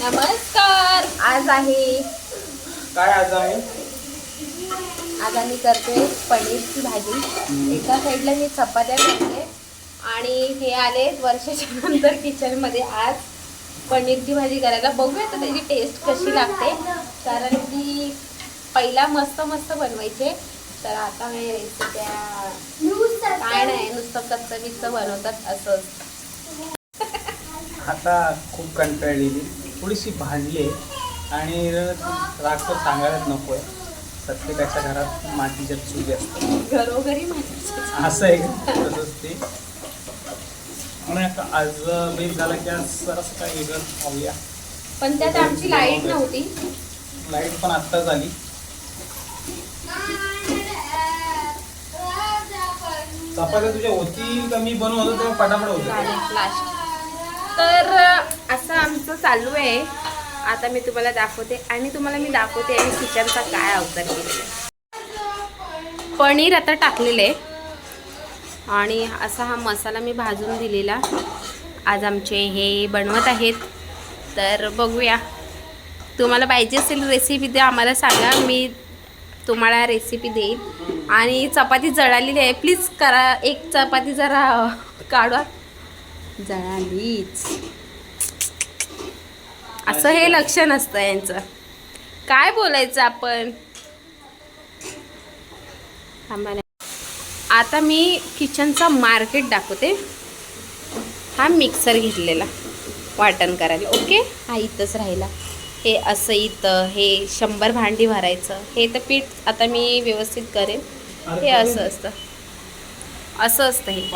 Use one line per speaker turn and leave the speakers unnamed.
नमस्कार. आज आहे.
काय आज आहे?
आज आम्ही करतोय पनीरची भाजी. एका साईडला मी चपात्या करते आणि हे आले वर्षाच्या नंतर किचनमध्ये आज पनीरची भाजी करायला. बघूया तर त्याची टेस्ट कशी लागते. कारण की पहिला मस्त मस्त बनवायचे. तर आता मी रेसिप्या काय नाही नुसतं कच्चं बिच्चं बनवतात असं असतं.
आता खूप कंटाळलेली. थोडीशी भांडली आहे आणि राग तर सांगायलाच नको आहे प्रत्येकाच्या घरात मातीच्या चुली असतात.
घरोघरी
असं आहे? तसंच ते. म्हणून आता आज बेस झाला की आज सरस काय वेगळं खाऊया
पण त्यात आमची लाइट नव्हती.
लाइट पण आत्ताच आली चपात्या तुझ्या होती का? मी बनवत होतो तेव्हा पटापट होते.
लास्ट तर असं आमचं चालू आहे. आता मी तुम्हाला दाखवते. आणि तुम्हाला मी दाखवते आणि किचनचा काय अवतार केलेला आहे. पनीर आता टाकलेलं आहे. आणि असा हा मसाला मी भाजून दिलेला. आज आमचे हे बनवत आहेत. तर बघूया. तुम्हाला पाहिजे असेल रेसिपी द्या आम्हाला सांगा. मी तुम्हाला रेसिपी देईन. आणि चपाती जळालेली आहे. प्लीज करा. एक चपाती जरा काढा जळालीच. असं हे लक्ष नसतं यांचं. काय बोलायचं आपण. आता मी किचनचा मार्केट दाखवते. हा मिक्सर घेतलेला. वाटण करायला. ओके? हा इथंच राहिला. हे असं इथं हे शंभर भांडी भरायचं. हे तर पीठ आता मी व्यवस्थित करेन. हे असं असतं. असं असतं हे.